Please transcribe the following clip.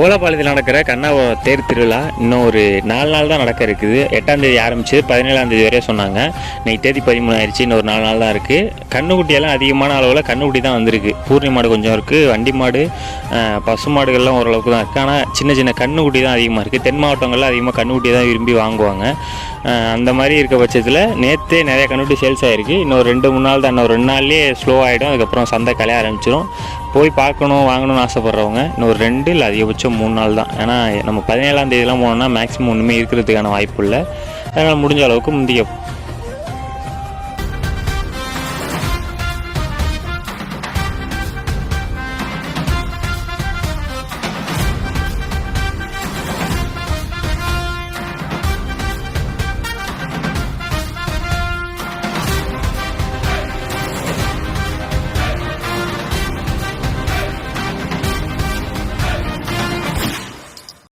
ஓலப்பாளையத்தில் நடக்கிற கண்ணா தேர் திருவிழா இன்னும் ஒரு நாலு நாள் தான் நடக்க இருக்குது. எட்டாம் தேதி ஆரம்பிச்சு பதினேழாம் தேதி வரையும் சொன்னாங்க. இன்னைக்கு தேதி பதிமூணு ஆயிடுச்சு இன்னும் ஒரு நாலு நாள் தான் இருக்குது கண்ணுக்குட்டியெல்லாம் அதிகமான அளவில் கண்ணுக்குட்டி தான் வந்திருக்கு. பூர்ணி மாடு கொஞ்சம் இருக்குது வண்டி மாடு பசு மாடுகள்லாம் ஓரளவுக்கு தான் இருக்குது ஆனால் சின்ன சின்ன கண்ணுக்குட்டி தான் அதிகமாக இருக்குது தென் மாவட்டங்களில் அதிகமாக கண்ணுக்குட்டி தான் விரும்பி வாங்குவாங்க. அந்த மாதிரி இருக்க பட்சத்தில் நேற்றே நிறைய கண்டுபிடி சேல்ஸ் ஆகிருக்கு இன்னும் ரெண்டு மூணு நாள் தான் இன்னும் ரெண்டு நாள்லேயே ஸ்லோ ஆகிடும் அதுக்கப்புறம் சந்தை கலைய ஆரம்பிச்சிடும் போய் பார்க்கணும் வாங்கணும்னு ஆசைப்பட்றவங்க இன்னும் ஒரு ரெண்டு இல்லை அதிகபட்சம் மூணு நாள் தான். ஏன்னா நம்ம பதினேழாம் தேதியெலாம் போனோம்னா மேக்ஸிமம் ஒன்றுமே இருக்கிறதுக்கான வாய்ப்பு இல்லை. அதனால் முடிஞ்ச அளவுக்கு முந்தைய